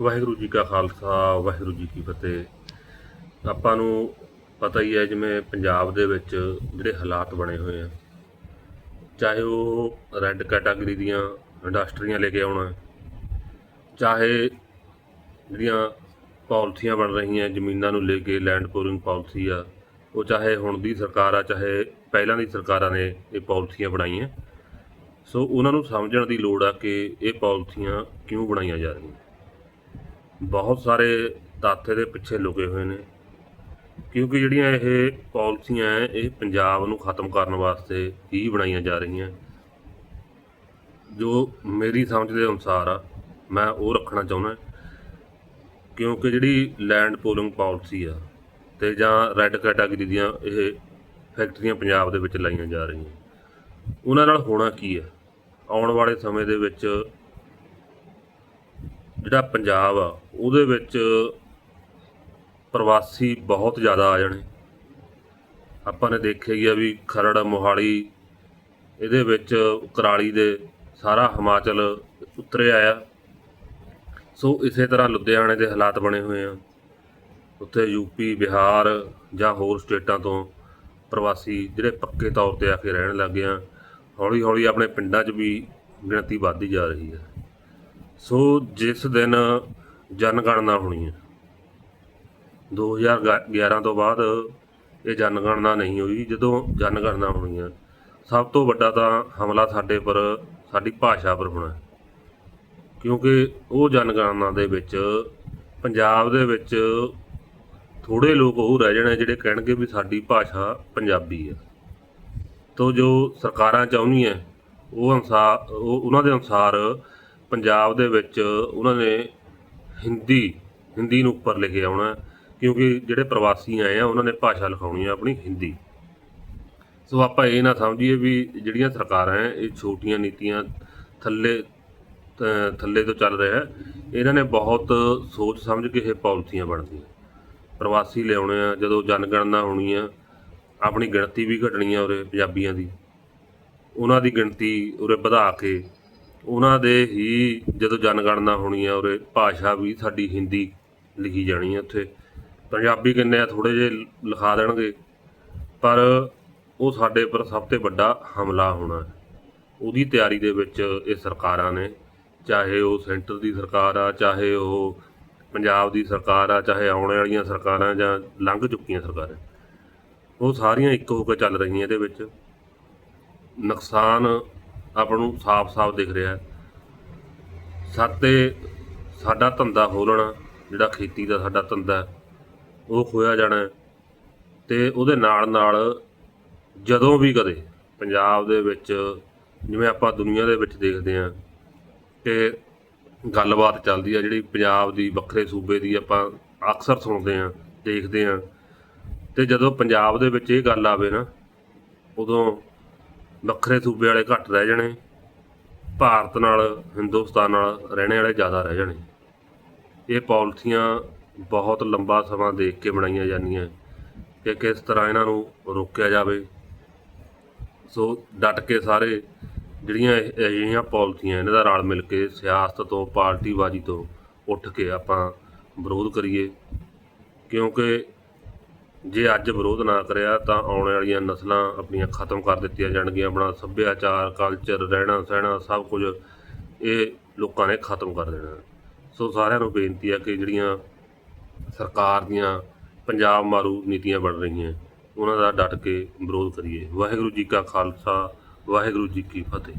ਵਾਹਿਗੁਰੂ ਜੀ ਕਾ ਖਾਲਸਾ, ਵਾਹਿਗੁਰੂ ਜੀ ਕੀ ਫਤਿਹ। ਆਪਾਂ ਨੂੰ ਪਤਾ ਹੀ ਹੈ ਜਿਵੇਂ ਪੰਜਾਬ ਦੇ ਵਿੱਚ ਜਿਹੜੇ ਹਾਲਾਤ ਬਣੇ ਹੋਏ ਆ। ਚਾਹੇ ਉਹ ਰੈੱਡ ਕੈਟਾਗਰੀ ਦੀਆਂ ਇੰਡਸਟਰੀਆਂ ਲੈ ਕੇ ਆਉਣਾ, ਚਾਹੇ ਜਿਹੜੀਆਂ ਪਾਲਿਸੀਆਂ ਬਣ ਰਹੀਆਂ ਜ਼ਮੀਨਾਂ ਨੂੰ ਲੈ ਕੇ ਲੈਂਡ ਪੂਲਿੰਗ ਪਾਲਿਸੀ ਆ, ਉਹ ਚਾਹੇ ਹੁਣ ਦੀ ਸਰਕਾਰ ਆ, ਚਾਹੇ ਪਹਿਲਾਂ ਦੀ ਸਰਕਾਰਾਂ ਨੇ ਇਹ ਪਾਲਿਸੀਆਂ ਬਣਾਈਆਂ। ਸੋ ਉਹਨਾਂ ਨੂੰ ਸਮਝਣ ਦੀ ਲੋੜ ਆ ਕਿ ਇਹ ਪਾਲਿਸੀਆਂ ਕਿਉਂ ਬਣਾਈਆਂ ਜਾ ਰਹੀਆਂ। ਬਹੁਤ ਸਾਰੇ ਤੱਥ ਦੇ ਪਿੱਛੇ ਲੁਕੇ ਹੋਏ ਨੇ। ਕਿਉਂਕਿ ਜਿਹੜੀਆਂ ਇਹ ਪਾਲਿਸੀਆਂ ਹੈ, ਇਹ ਪੰਜਾਬ ਨੂੰ ਖਤਮ ਕਰਨ ਵਾਸਤੇ ਹੀ ਬਣਾਈਆਂ ਜਾ ਰਹੀਆਂ। ਜੋ ਮੇਰੀ ਸਮਝ ਦੇ ਅਨੁਸਾਰ ਆ, ਮੈਂ ਉਹ ਰੱਖਣਾ ਚਾਹੁੰਦਾ ਕਿਉਂਕਿ ਜਿਹੜੀ ਲੈਂਡ ਪੋਲਿੰਗ ਪਾਲਿਸੀ ਆ, ਤੇ ਜਾਂ ਰੈੱਡ ਕੈਟਾਗਰੀ ਦੀਆਂ ਇਹ ਫੈਕਟਰੀਆਂ ਪੰਜਾਬ ਦੇ ਵਿੱਚ ਲਾਈਆਂ ਜਾ ਰਹੀਆਂ। ਉਹਨਾਂ ਨਾਲ ਹੋਣਾ ਕੀ ਹੈ ਆਉਣ ਵਾਲੇ ਸਮੇਂ ਦੇ ਵਿੱਚ ਜਿਹੜਾ ਪੰਜਾਬ ਆ, ਉਹਦੇ ਵਿੱਚ ਪ੍ਰਵਾਸੀ ਬਹੁਤ ਜ਼ਿਆਦਾ ਆ ਜਾਣੇ। ਆਪਾਂ ਨੇ ਦੇਖਿਆ ਹੀ ਵੀ ਖਰੜ, ਮੋਹਾਲੀ, ਇਹਦੇ ਵਿੱਚ ਕਰਾਲੀ ਦੇ ਸਾਰਾ ਹਿਮਾਚਲ ਉਤਰੇ ਆਇਆ ਸੋ ਇਸੇ ਤਰ੍ਹਾਂ ਲੁਧਿਆਣੇ ਦੇ ਹਾਲਾਤ ਬਣੇ ਹੋਏ ਆ। ਉੱਥੇ ਯੂਪੀ ਬਿਹਾਰ ਜਾਂ ਹੋਰ ਸਟੇਟਾਂ ਤੋਂ ਪ੍ਰਵਾਸੀ ਜਿਹੜੇ ਪੱਕੇ ਤੌਰ ਤੇ ਆ ਕੇ ਰਹਿਣ ਲੱਗ ਗਏ ਆ। ਹੌਲੀ ਹੌਲੀ ਆਪਣੇ ਪਿੰਡਾਂ 'ਚ ਵੀ ਗਿਣਤੀ ਵੱਧਦੀ ਜਾ ਰਹੀ ਹੈ ਸੋ ਜਿਸ ਦਿਨ ਜਨਗਣਨਾ ਹੋਣੀ ਹੈ 2011 ਤੋਂ ਬਾਅਦ ਇਹ ਜਨਗਣਨਾ ਨਹੀਂ ਹੋਈ। ਜਦੋਂ ਜਨਗਣਨਾ ਹੋਣੀ ਹੈ, ਸਭ ਤੋਂ ਵੱਡਾ ਤਾਂ ਹਮਲਾ ਸਾਡੇ ਪਰ ਸਾਡੀ ਭਾਸ਼ਾ ਪਰ ਹੋਣਾ ਕਿਉਂਕਿ ਉਹ ਜਨਗਣਨਾ ਦੇ ਵਿੱਚ, ਪੰਜਾਬ ਦੇ ਵਿੱਚ ਥੋੜੇ ਲੋਕ ਉਹ ਰਹਿ ਜਾਣੇ ਜਿਹੜੇ ਕਹਿਣਗੇ ਵੀ ਸਾਡੀ ਭਾਸ਼ਾ ਪੰਜਾਬੀ ਹੈ। ਤੋ ਜੋ ਸਰਕਾਰਾਂ ਚਾਹੁੰਦੀਆਂ, ਉਹ ਅਨੁਸਾਰ, ਉਹ ਉਹਨਾਂ ਦੇ ਅਨੁਸਾਰ ਪੰਜਾਬ ਦੇ ਵਿੱਚ ਉਹਨਾਂ ਨੇ ਹਿੰਦੀ ਹਿੰਦੀ ਨੂੰ ਉੱਪਰ ਲੈ ਕੇ ਆਉਣਾ ਕਿਉਂਕਿ ਜਿਹੜੇ ਪ੍ਰਵਾਸੀ ਆਏ ਆ, ਉਹਨਾਂ ਨੇ ਭਾਸ਼ਾ ਲਿਖਾਉਣੀ ਆ ਆਪਣੀ ਹਿੰਦੀ। ਸੋ ਆਪਾਂ ਇਹ ਨਾ ਸਮਝੀਏ ਵੀ ਜਿਹੜੀਆਂ ਸਰਕਾਰਾਂ ਹੈ, ਇਹ ਛੋਟੀਆਂ ਨੀਤੀਆਂ ਥੱਲੇ ਥੱਲੇ ਤੋਂ ਚੱਲ ਰਿਹਾ ਇਹਨਾਂ ਨੇ ਬਹੁਤ ਸੋਚ ਸਮਝ ਕੇ ਇਹ ਪਾਲਿਸੀਆਂ ਬਣਦੀਆਂ। ਪ੍ਰਵਾਸੀ ਲਿਆਉਣੇ ਆ, ਜਦੋਂ ਜਨਗਣਨਾ ਹੋਣੀ ਆ, ਆਪਣੀ ਗਿਣਤੀ ਵੀ ਘਟਣੀ ਆ ਉਰੇ ਪੰਜਾਬੀਆਂ ਦੀ। ਉਹਨਾਂ ਦੀ ਗਿਣਤੀ ਉਰੇ ਵਧਾ ਕੇ ਉਹਨਾਂ ਦੇ ਹੀ ਜਦੋਂ ਜਨਗਣਨਾ ਹੋਣੀ ਆ ਉਰੇ ਭਾਸ਼ਾ ਵੀ ਸਾਡੀ ਹਿੰਦੀ ਲਿਖੀ ਜਾਣੀ ਆ ਉੱਥੇ। ਪੰਜਾਬੀ ਕਿੰਨੇ ਆ ਥੋੜੇ ਜਿਹੇ ਲਿਖਾ ਦੇਣਗੇ। ਪਰ ਉਹ ਸਾਡੇ ਪਰ ਸਭ ਤੋਂ ਵੱਡਾ ਹਮਲਾ ਹੋਣਾ ਉਹਦੀ ਤਿਆਰੀ ਦੇ ਵਿੱਚ ਇਹ ਸਰਕਾਰਾਂ ਨੇ, ਚਾਹੇ ਉਹ ਸੈਂਟਰ ਦੀ ਸਰਕਾਰ ਆ, ਚਾਹੇ ਉਹ ਪੰਜਾਬ ਦੀ ਸਰਕਾਰ ਆ, ਚਾਹੇ ਆਉਣ ਵਾਲੀਆਂ ਸਰਕਾਰਾਂ ਜਾਂ ਲੰਘ ਚੁੱਕੀਆਂ ਸਰਕਾਰਾਂ। ਉਹ ਸਾਰੀਆਂ ਇੱਕ ਹੋ ਕੇ ਚੱਲ ਰਹੀਆਂ ਇਹਦੇ ਵਿੱਚ। ਨੁਕਸਾਨ ਆਪਾਂ ਨੂੰ ਸਾਫ਼-ਸਾਫ਼ ਦਿਖ ਰਿਹਾ ਸਾਤੇ ਸਾਡਾ ਧੰਦਾ ਖੋਲ੍ਹਣਾ ਜਿਹੜਾ ਖੇਤੀ ਦਾ ਸਾਡਾ ਧੰਦਾ ਉਹ ਖੋਇਆ ਜਾਣਾ ਹੈ ਤੇ ਉਹਦੇ ਨਾਲ ਨਾਲ ਜਦੋਂ ਵੀ ਕਦੇ ਪੰਜਾਬ ਦੇ ਵਿੱਚ ਜਿਵੇਂ ਆਪਾਂ ਦੁਨੀਆ ਦੇ ਵਿੱਚ ਦੇਖਦੇ ਹਾਂ ਕਿ ਗੱਲਬਾਤ ਚੱਲਦੀ ਆ, ਜਿਹੜੀ ਪੰਜਾਬ ਦੀ ਵੱਖਰੇ ਸੂਬੇ ਦੀ ਆਪਾਂ ਅਕਸਰ ਸੁਣਦੇ ਹਾਂ, ਦੇਖਦੇ ਹਾਂ ਤੇ ਜਦੋਂ ਪੰਜਾਬ ਦੇ ਵਿੱਚ ਇਹ ਗੱਲ ਆਵੇ ਨਾ, ਉਦੋਂ ਵੱਖਰੇ ਸੂਬੇ ਵਾਲੇ ਘੱਟ ਰਹਿ ਜਾਣੇ, ਭਾਰਤ ਨਾਲ, ਹਿੰਦੁਸਤਾਨ ਨਾਲ ਰਹਿਣੇ ਵਾਲੇ ਜ਼ਿਆਦਾ ਰਹਿ ਜਾਣੇ। ਇਹ ਪਾਲਿਸੀਆਂ ਬਹੁਤ ਲੰਬਾ ਸਮਾਂ ਦੇਖ ਕੇ ਬਣਾਈਆਂ ਜਾਂਦੀਆਂ ਕਿ ਕਿਸ ਤਰ੍ਹਾਂ ਇਹਨਾਂ ਨੂੰ ਰੋਕਿਆ ਜਾਵੇ। ਸੋ ਡਟ ਕੇ ਸਾਰੇ ਜਿਹੜੀਆਂ ਇਹ- ਅਜਿਹੀਆਂ ਪਾਲਿਸੀਆਂ ਇਹਨਾਂ ਦਾ ਰਲ ਮਿਲ ਕੇ ਸਿਆਸਤ ਤੋਂ ਪਾਰਟੀਬਾਜ਼ੀ ਤੋਂ ਉੱਠ ਕੇ ਆਪਾਂ ਵਿਰੋਧ ਕਰੀਏ, ਕਿਉਂਕਿ ਜੇ ਅੱਜ ਵਿਰੋਧ ਨਾ ਕਰਿਆ ਤਾਂ ਆਉਣ ਵਾਲੀਆਂ ਨਸਲਾਂ ਆਪਣੀਆਂ ਖਤਮ ਕਰ ਦਿੱਤੀਆਂ ਜਾਣਗੀਆਂ, ਆਪਣਾ ਸੱਭਿਆਚਾਰ ਕਲਚਰ ਰਹਿਣਾ ਸਹਿਣਾ ਸਭ ਕੁਝ ਇਹ ਲੋਕਾਂ ਨੇ ਖਤਮ ਕਰ ਦੇਣਾ। ਸੋ ਸਾਰਿਆਂ ਨੂੰ ਬੇਨਤੀ ਆ ਕਿ ਜਿਹੜੀਆਂ ਸਰਕਾਰ ਦੀਆਂ ਪੰਜਾਬ ਮਾਰੂ ਨੀਤੀਆਂ ਬਣ ਰਹੀਆਂ, ਉਹਨਾਂ ਦਾ ਡਟ ਕੇ ਵਿਰੋਧ ਕਰੀਏ। ਵਾਹਿਗੁਰੂ ਜੀ ਕਾ ਖਾਲਸਾ, ਵਾਹਿਗੁਰੂ ਜੀ ਕੀ ਫਤਿਹ।